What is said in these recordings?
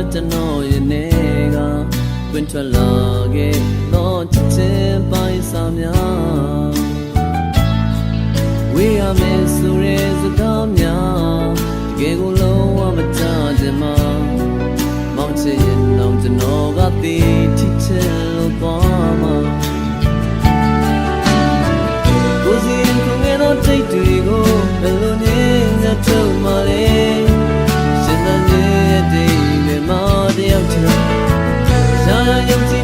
ဟာမအတွက်ကျွန်တော်ရဲ့နေကတွင်ထွက်လာခဲ့တော့ချစ်ချင်းပိုင်းစာများဝေးရမယ်ဆိုရဲစကားများတကယ်ကိုလုံးဝမချချင်မှာမောင်ချင်ရင်တော့ကျွန်တော်ကတည်ချစ်ချင်လို့သွားမှာ ရှာရယုံကြည်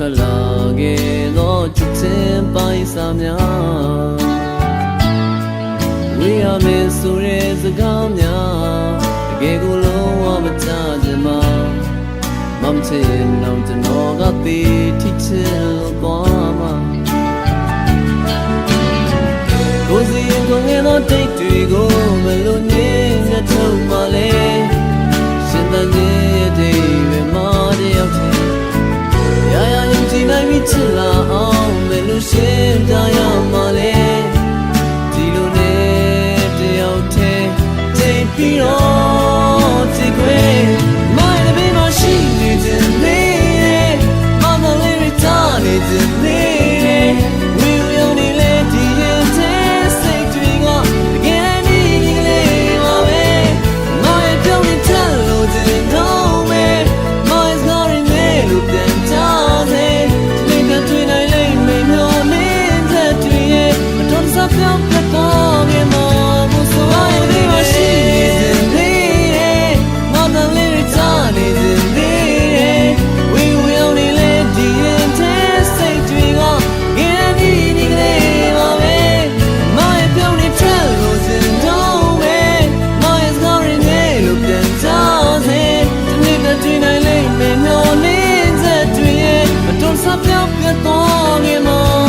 ထွက်လာခဲ့သောချစ်ခြင်းပိုင်စာများဝေးရမယ်ဆိုတဲ့စကားများတကယ်ကိုလုံးဝမချကြမှာမမချင်တော့ကျွန်တော်ကသေးထိချင်လို့သွားမှာ ကတော်ငယ်မော